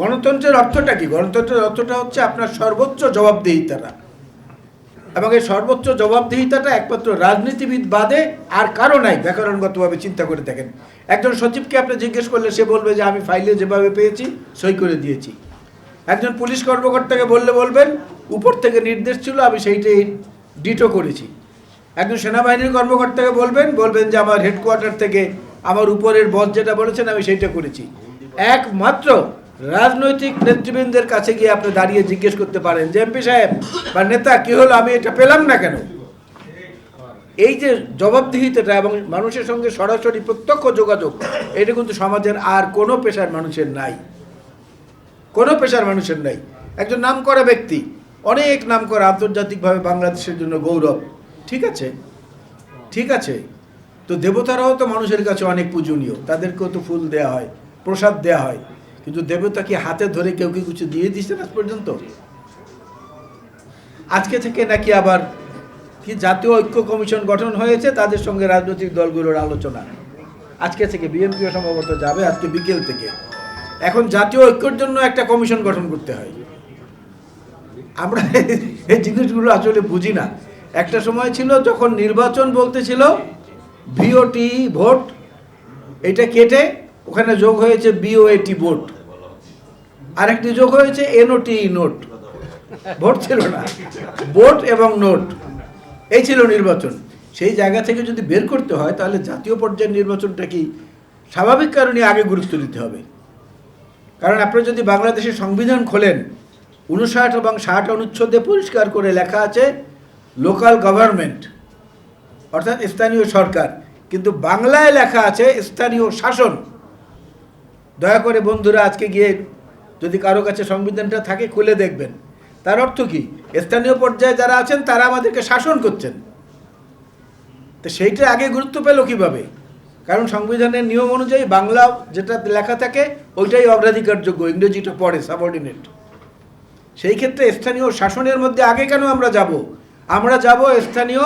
গণতন্ত্রের অর্থটা কি? গণতন্ত্রের অর্থটা হচ্ছে আপনার সর্বোচ্চ জবাবদিহিতাটা। এবং এই সর্বোচ্চ জবাবদিহিতাটা একমাত্র রাজনীতিবিদ বাদে আর কারও নাই, ব্যাকরণগতভাবে চিন্তা করে দেখেন। একজন সচিবকে আপনি জিজ্ঞেস করলে সে বলবে যে, আমি ফাইলে যেভাবে পেয়েছি, সই করে দিয়েছি। একজন পুলিশ কর্মকর্তাকে বললে বলবেন, উপর থেকে নির্দেশ ছিল, আমি সেইটাই ডিটো করেছি। একজন সেনাবাহিনীর কর্মকর্তাকে বলবেন বলবেন যে, আমার হেডকোয়ার্টার থেকে আমার উপরের বস যেটা বলেছেন, আমি সেইটা করেছি। একমাত্র রাজনৈতিক নেতৃবৃন্দের কাছে গিয়ে আপনি দাঁড়িয়ে জিজ্ঞেস করতে পারেন, যে এমপি সাহেব বা নেতা, কি হলো? আমি এটা পেলাম না কেন? এই যে জবাবদিহিতাটা এবং মানুষের সঙ্গে সরাসরি প্রত্যক্ষ যোগাযোগ, এটা কিন্তু সমাজের আর কোনো পেশার মানুষের নাই। কোনো পেশার মানুষের নাই। একজন নাম করা ব্যক্তি, অনেক নাম করা আন্তর্জাতিকভাবে বাংলাদেশের জন্য গৌরব। ঠিক আছে? ঠিক আছে? তো দেবতারাও তো মানুষের কাছে অনেক পূজনীয়, তাদেরকেও তো ফুল দেওয়া হয়, প্রসাদ দেওয়া হয়। কিন্তু দেবতা কি হাতে ধরে কেউ কি কিছু দিয়ে দিচ্ছেন আজ পর্যন্ত? আজকে থেকে নাকি আবার কি জাতীয় ঐক্য কমিশন গঠন হয়েছে তাদের সঙ্গে রাজনৈতিক দলগুলোর আলোচনা। আজকে থেকে বিএনপিও সম্ভবত যাবে আজকে বিকেল থেকে। এখন জাতীয় ঐক্যের জন্য একটা কমিশন গঠন করতে হয়। আমরা এই জিনিসগুলো আসলে বুঝি না। একটা সময় ছিল যখন নির্বাচন বলতে ছিল ভিওটি ভোট, এটা কেটে, ওখানে যোগ হয়েছে বিওএটি ভোট। আরেকটি যোগ হয়েছে এনওটি নোট ভোট ছিল না। ভোট এবং নোট এই ছিল নির্বাচন। সেই জায়গা থেকে যদি বের করতে হয়, তাহলে জাতীয় পর্যায়ের নির্বাচনটা কি স্বাভাবিক? কারণে আগে গুরুত্ব দিতে হবে। কারণ আপনি যদি বাংলাদেশের সংবিধান খোলেন, উনষাট এবং ষাট অনুচ্ছেদে পরিষ্কার করে লেখা আছে লোকাল গভর্নমেন্ট অর্থাৎ স্থানীয় সরকার। কিন্তু বাংলায় লেখা আছে স্থানীয় শাসন। দয়া করে বন্ধুরা, আজকে গিয়ে যদি কারও কাছে সংবিধানটা থাকে খুলে দেখবেন। তার অর্থ কি? স্থানীয় পর্যায়ে যারা আছেন, তারা আমাদেরকে শাসন করছেন। তো সেইটা আগে গুরুত্ব পেল কীভাবে? কারণ সংবিধানের নিয়ম অনুযায়ী বাংলা যেটা লেখা থাকে, ওইটাই অগ্রাধিকারযোগ্য ইংরেজিটা পড়ে সাবঅর্ডিনেট সেই ক্ষেত্রে স্থানীয় শাসনের মধ্যে আগে কেন আমরা যাব? আমরা যাব স্থানীয়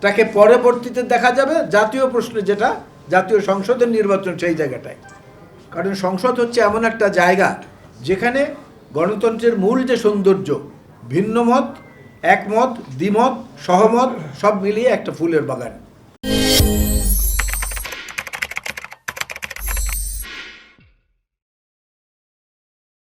তাকে পরবর্তীতে দেখা যাবে, জাতীয় প্রশ্নে যেটা, জাতীয় সংসদের নির্বাচন সেই জায়গাটায়। কারণ সংসদ হচ্ছে এমন একটা জায়গা যেখানে গণতন্ত্রের মূল যে সৌন্দর্য, ভিন্নমত, একমত, দ্বিমত, সহমত, সব মিলিয়ে একটা ফুলের বাগান।